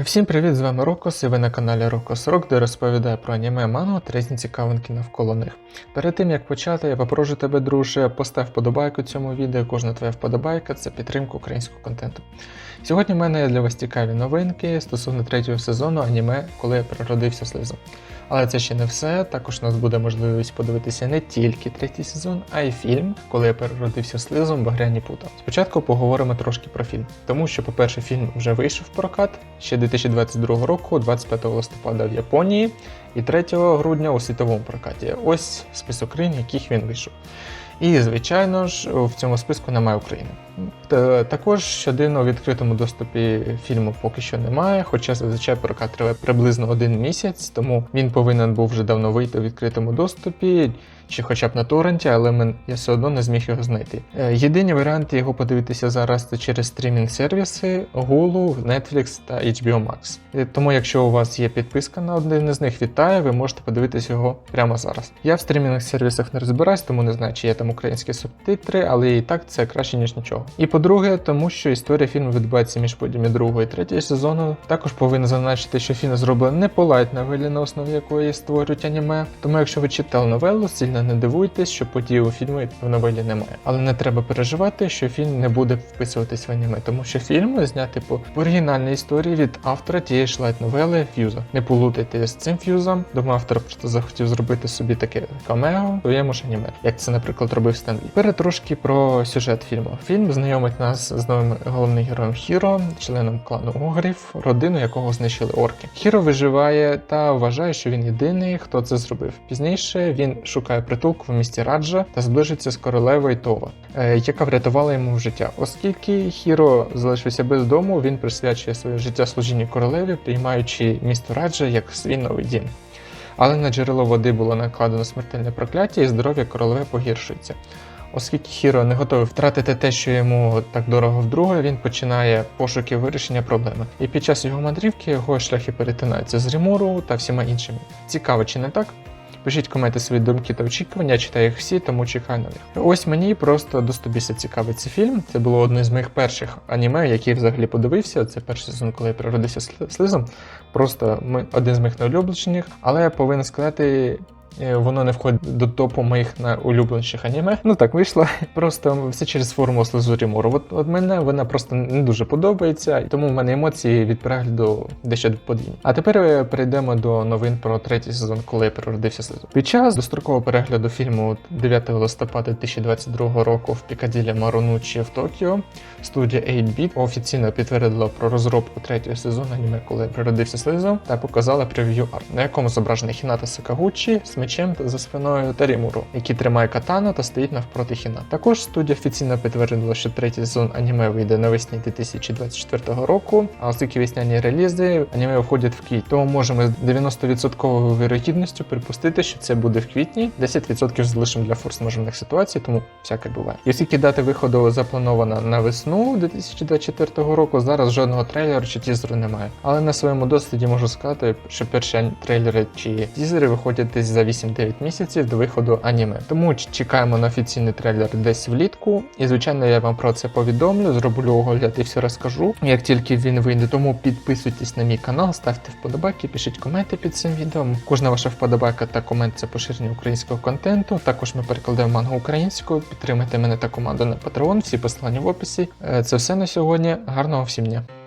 Е, Всім привіт, з вами Рокос, і ви на каналі Рокос Рок, де розповідаю про аніме ману та різні цікавинки навколо них. Перед тим як почати, я попрошу тебе, друже, постав вподобайку цьому відео. Кожна твоя вподобайка це підтримка українського контенту. Сьогодні в мене є для вас цікаві новинки стосовно третього сезону аніме, коли я природився слизом. Але це ще не все. Також у нас буде можливість подивитися не тільки третій сезон, а й фільм, коли я переродився слизом Багряні пута. Спочатку поговоримо трошки про фільм, тому що, по-перше, фільм вже вийшов в прокат ще 2022 року, 25 листопада в Японії і 3 грудня у світовому прокаті. Ось список країн, яких він вийшов. І, звичайно ж, в цьому списку немає України. Та- Також щоденно у відкритому доступі фільму поки що немає, хоча зазвичай прокат триває приблизно один місяць, тому він повинен був вже давно вийти у відкритому доступі, чи хоча б на торренті, але я все одно не зміг його знайти. Е, Єдині варіанти його подивитися зараз це через стрімінг-сервіси Hulu, Netflix та HBO Max. Е, Тому, якщо у вас є підписка на один із них, вітаю, ви можете подивитися його прямо зараз. Я в стрімінг-сервісах не розбираюсь, тому не знаю, чи є там українські субтитри, але і так це краще, ніж нічого. І по-друге, тому що історія фільму відбувається між подіями другого і третього сезону. Також повинен зазначити, що фільм зроблений не по лайт новелі, на основі якої створюють аніме. Тому, якщо ви читали новелу, сильно не дивуйтесь, що події у фільмі в новелі немає. Але не треба переживати, що фільм не буде вписуватись в аніме, тому що фільм знятий по оригінальній історії від автора тієї ж лайт новели Ф'юза. Не полутайте з цим ф'юзом. Думаю, автор просто захотів зробити собі таке камео своєму ж аніме, як це, наприклад, робив Стенлі. Тепер трошки про сюжет фільму. Фільм знайомить нас з новим головним героєм Хіро, членом клану Огрів, родину якого знищили орки. Хіро виживає та вважає, що він єдиний, хто це зробив. Пізніше він шукає притулку в місті Раджа та зближиться з королевою Това, е, яка врятувала йому життя. Оскільки Хіро залишився без дому, він присвячує своє життя служінню королеві, приймаючи місто Раджа як свій новий дім. Але на джерело води було накладено смертельне прокляття, і здоров'я королеви погіршується. Оскільки Хіро не готовий втратити те, що йому так дорого вдруге, він починає пошуки вирішення проблеми. І під час його мандрівки його шляхи перетинаються з Рімуру та всіма іншими. Цікаво, чи не так? Пишіть коменти свої думки та очікування, читаю їх всі, тому чекаю на них. Ось мені просто доступіся цікавий цей фільм. Це було одне з моїх перших аніме, які взагалі подивився. Це перший сезон, коли я природився сли- слизом. Просто ми- один з моїх найулюбленіших. Але я повинен сказати. Воно не входить до топу моїх найулюбленіших аніме. Ну так вийшло. Просто все через форму слизу Рімуру. От, от мене вона просто не дуже подобається, тому в мене емоції від перегляду дещо подвійні. А тепер е, перейдемо до новин про третій сезон, коли я переродився слизу. Під час дострокового перегляду фільму 9 листопада 2022 року в Пікаділі Марунучі в Токіо студія 8-Bit офіційно підтвердила про розробку третього сезону аніме, коли я природився слизом, та показала прев'ю арт, на якому зображений Хіната Сакагучі мечем за спиною та Рімуру, який тримає катану та стоїть навпроти Хіна. Також студія офіційно підтвердила, що третій сезон аніме вийде навесні 2024 року, а оскільки весняні релізи аніме входять в квітні, тому можемо з 90% вирогідністю припустити, що це буде в квітні, 10% залишимо для форс-мажорних ситуацій, тому всяке буває. І оскільки дата виходу запланована на весну 2024 року, зараз жодного трейлеру чи тізеру немає. Але на своєму досвіді можу сказати, що перші трейлери чи тізери виходять десь за 8-9 місяців до виходу аніме. Тому чекаємо на офіційний трейлер десь влітку. І звичайно, я вам про це повідомлю, зроблю огляд і все розкажу, як тільки він вийде. Тому підписуйтесь на мій канал, ставте вподобайки, пишіть коменти під цим відео. Кожна ваша вподобайка та комент це поширення українського контенту. Також ми перекладаємо мангу українською. Підтримайте мене та команду на Patreon, всі посилання в описі. Е, Це все на сьогодні. Гарного всім дня!